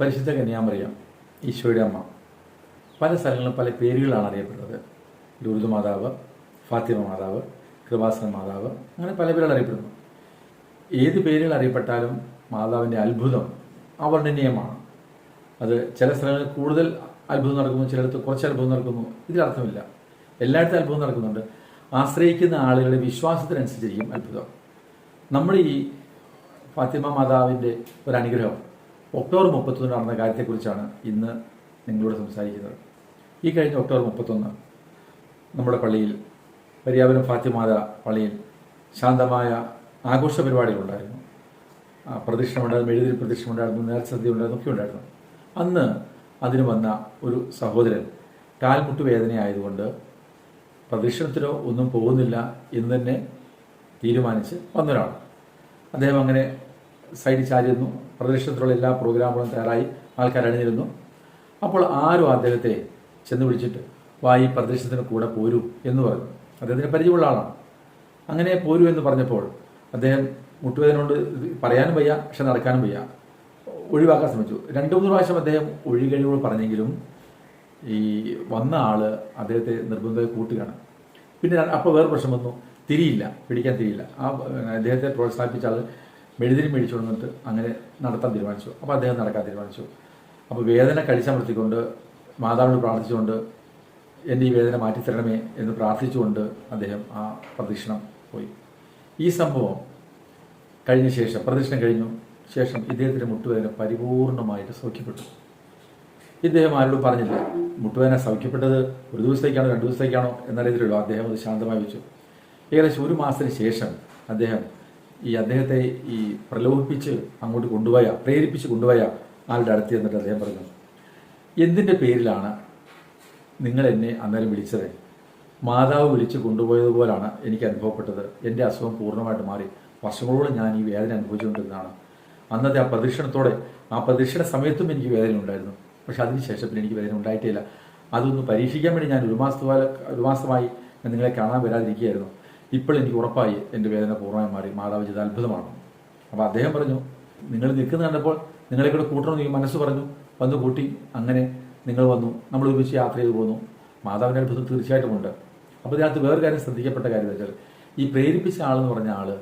പരിശുദ്ധ കന്യാമറിയാം ഈശോയുടെ അമ്മ. പല സ്ഥലങ്ങളും പല പേരുകളാണ് അറിയപ്പെടുന്നത്. ലൂർദ് മാതാവ് ഫാത്തിമ മാതാവ് കൃപാസന മാതാവ് അങ്ങനെ പല പേരുകൾ അറിയപ്പെടുന്നു. ഏത് പേരുകൾ അറിയപ്പെട്ടാലും മാതാവിന്റെ അത്ഭുതം അവർണനീയമാണ് അത് ചില സ്ഥലങ്ങളിൽ കൂടുതൽ അത്ഭുതം നടക്കുന്നു ചിലയിടത്ത് കുറച്ച് അത്ഭുതം നടക്കുന്നു. ഇതിലർത്ഥമില്ല എല്ലായിടത്തും അത്ഭുതം നടക്കുന്നുണ്ട്. ആശ്രയിക്കുന്ന ആളുകളുടെ വിശ്വാസത്തിനനുസരിച്ചിരിക്കും അത്ഭുതം. നമ്മൾ ഈ ഫാത്തിമ മാതാവിന്റെ ഒരു അനുഗ്രഹം. ഒക്ടോബർ മുപ്പത്തൊന്ന് നടന്ന കാര്യത്തെക്കുറിച്ചാണ് ഇന്ന് നിങ്ങളോട് സംസാരിക്കുന്നത്. ഈ കഴിഞ്ഞ ഒക്ടോബർ മുപ്പത്തൊന്ന് നമ്മുടെ പള്ളിയിൽ പര്യാപനം ഫാത്തിമാത പള്ളിയിൽ ശാന്തമായ ആഘോഷ പരിപാടികളുണ്ടായിരുന്നു പ്രദക്ഷിണമുണ്ടായിരുന്നു എഴുതിൽ പ്രദക്ഷിണമുണ്ടായിരുന്നു നേർച്ചതി ഉണ്ടായിരുന്നു ഒക്കെ ഉണ്ടായിരുന്നു. അന്ന് അതിന് വന്ന ഒരു സഹോദരൻ കാൽമുട്ട് വേദനയായതുകൊണ്ട് പ്രദക്ഷിണത്തിനോ ഒന്നും പോകുന്നില്ല എന്ന് തന്നെ തീരുമാനിച്ച് വന്നൊരാൾ അദ്ദേഹം അങ്ങനെ സൈഡിൽ ചാരിയിരുന്നു. പ്രദർശനത്തിലുള്ള എല്ലാ പ്രോഗ്രാമുകളും തയ്യാറായി ആൾക്കാർ അണിഞ്ഞിരുന്നു അപ്പോൾ ആരും അദ്ദേഹത്തെ ചെന്ന് വിളിച്ചിട്ട് വാ ഈ പ്രദർശനത്തിന് കൂടെ പോരൂ എന്ന് പറഞ്ഞു. അദ്ദേഹത്തിന് പരിചയമുള്ള ആളാണ്. അങ്ങനെ പോരൂ എന്ന് പറഞ്ഞപ്പോൾ അദ്ദേഹം മുട്ടുവേദന കൊണ്ട് പറയാനും വയ്യ പക്ഷെ നടക്കാനും വയ്യ. ഒഴിവാക്കാൻ ശ്രമിച്ചു. രണ്ടു മൂന്ന് പ്രാവശ്യം അദ്ദേഹം ഒഴികഴിവ് പറഞ്ഞെങ്കിലും ഈ വന്ന ആൾ അദ്ദേഹത്തെ നിർബന്ധമായി കൂട്ടുകയാണ്. പിന്നെ അപ്പോൾ വേറെ പ്രശ്നം വന്നു. തിരിയില്ല പിടിക്കാൻ തിരിയില്ല. ആ അദ്ദേഹത്തെ പ്രോത്സാഹിപ്പിച്ച ആൾ മെഴുതിരി മേടിച്ചു വന്നിട്ട് അങ്ങനെ നടത്താൻ തീരുമാനിച്ചു. അപ്പോൾ അദ്ദേഹം നടക്കാൻ തീരുമാനിച്ചു. അപ്പോൾ വേദന കഴിച്ചമർത്തിക്കൊണ്ട് മാതാവിനോട് പ്രാർത്ഥിച്ചുകൊണ്ട് എന്റെ ഈ വേദന മാറ്റിത്തരണമേ എന്ന് പ്രാർത്ഥിച്ചുകൊണ്ട് അദ്ദേഹം ആ പ്രദക്ഷിണം പോയി. ഈ സംഭവം കഴിഞ്ഞ ശേഷം പ്രദക്ഷിണം കഴിഞ്ഞു. ശേഷം ഇദ്ദേഹത്തിന്റെ മുട്ടുവേദന പരിപൂർണമായിട്ട് സൗഖ്യപ്പെട്ടു. ഇദ്ദേഹം ആരോടും പറഞ്ഞില്ല. മുട്ടുവേദന സൗഖ്യപ്പെട്ടത് ഒരു ദിവസത്തേക്കാണോ രണ്ട് ദിവസത്തേക്കാണോ എന്നറിയത്തിലുള്ളൂ അദ്ദേഹം അത് ശാന്തമായി വെച്ചു. ഏകദേശം ഒരു മാസത്തിന് ശേഷം അദ്ദേഹം ഈ അദ്ദേഹത്തെ ഈ പ്രലോഭിപ്പിച്ച് അങ്ങോട്ട് കൊണ്ടുപോയ പ്രേരിപ്പിച്ച് കൊണ്ടുപോയ ആളുടെ അടുത്ത് എന്നിട്ട് അദ്ദേഹം പറഞ്ഞു എന്തിന്റെ പേരിലാണ് നിങ്ങൾ എന്നെ അന്നേരം വിളിച്ചത്? മാതാവ് വിളിച്ച് കൊണ്ടുപോയതുപോലാണ് എനിക്ക് അനുഭവപ്പെട്ടത്. എന്റെ അസുഖം പൂർണമായിട്ട് മാറി. വർഷങ്ങളോളം ഞാൻ ഈ വേദന അനുഭവിച്ചുകൊണ്ടിരുന്നതാണ്. അന്നത്തെ ആ പ്രദക്ഷിണത്തോടെ ആ പ്രദക്ഷിണ സമയത്തും എനിക്ക് വേദന ഉണ്ടായിരുന്നു. പക്ഷെ അതിനുശേഷം പിന്നെ എനിക്ക് വേദന ഉണ്ടായിട്ടില്ല അതൊന്ന് പരീക്ഷിക്കാൻ വേണ്ടി ഞാൻ ഒരു മാസത്തോല ഒരു മാസമായി നിങ്ങളെ കാണാൻ വരാതിരിക്കുകയായിരുന്നു. ഇപ്പോൾ എനിക്ക് ഉറപ്പായി എന്റെ വേദന പൂർണമായി മാറി. മാതാവ് ചെയ്ത അത്ഭുതമാണ്. അപ്പോൾ അദ്ദേഹം പറഞ്ഞു നിങ്ങൾ നിൽക്കുന്ന കണ്ടപ്പോൾ നിങ്ങളെ കൂടെ കൂട്ടണമെന്ന് ഈ മനസ്സ് പറഞ്ഞു. വന്ന് കൂട്ടി അങ്ങനെ നിങ്ങൾ വന്നു. നമ്മൾ ഒരുമിച്ച് യാത്ര ചെയ്തു പോന്നു. മാതാവിന്റെ അത്ഭുതം തീർച്ചയായിട്ടും ഉണ്ട്. അപ്പോൾ ഇതിനകത്ത് വേറൊരു കാര്യം ശ്രദ്ധിക്കപ്പെട്ട കാര്യം വെച്ചാൽ ഈ പ്രേരിപ്പിച്ച ആളെന്ന് പറഞ്ഞ ആൾ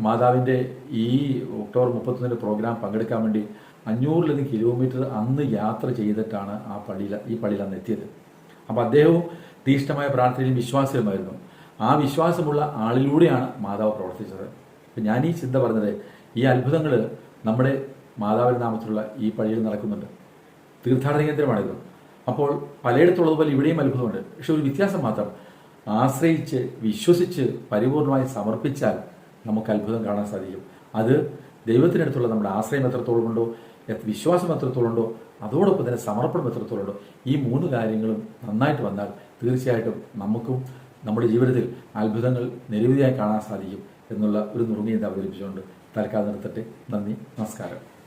മാതാവിന്റെ ഈ ഒക്ടോബർ മുപ്പത്തൊന്നിന്റെ പ്രോഗ്രാം പങ്കെടുക്കാൻ വേണ്ടി അഞ്ഞൂറിലധികം കിലോമീറ്റർ അന്ന് യാത്ര ചെയ്തിട്ടാണ് ആ പള്ളിയിൽ ഈ പള്ളിയിൽ അന്ന് എത്തിയത്. അപ്പോൾ അദ്ദേഹവും തീഷ്ണമായ പ്രാർത്ഥനയിലും വിശ്വാസവുമായിരുന്നു ആ വിശ്വാസമുള്ള ആളിലൂടെയാണ് മാതാവ് പ്രവർത്തിച്ചത്. അപ്പം ഞാൻ ഈ ചിന്ത പറഞ്ഞത് ഈ അത്ഭുതങ്ങൾ നമ്മുടെ മാതാവിന്റെ നാമത്തിലുള്ള ഈ പള്ളിയിൽ നടക്കുന്നുണ്ട്. തീർത്ഥാടന കേന്ദ്രമാണിത് അപ്പോൾ പലയിടത്തുള്ളതുപോലെ ഇവിടെയും അത്ഭുതമുണ്ട്. പക്ഷെ ഒരു വ്യത്യാസം മാത്രം ആശ്രയിച്ച് വിശ്വസിച്ച് പരിപൂർണമായി സമർപ്പിച്ചാൽ നമുക്ക് അത്ഭുതം കാണാൻ സാധിക്കും. അത് ദൈവത്തിനടുത്തുള്ള നമ്മുടെ ആശ്രയം എത്രത്തോളം ഉണ്ടോ വിശ്വാസം എത്രത്തോളം ഉണ്ടോ അതോടൊപ്പം തന്നെ സമർപ്പണം എത്രത്തോളം ഉണ്ടോ ഈ മൂന്ന് കാര്യങ്ങളും നന്നായിട്ട് വന്നാൽ തീർച്ചയായിട്ടും നമുക്കും നമ്മുടെ ജീവിതത്തിൽ അത്ഭുതങ്ങൾ നിരവധിയായി കാണാൻ സാധിക്കും എന്നുള്ള ഒരു നുറുങ്ങിയത് അവതരിപ്പിച്ചുകൊണ്ട് തൽക്കാലം നിർത്തട്ടെ. നന്ദി നമസ്കാരം.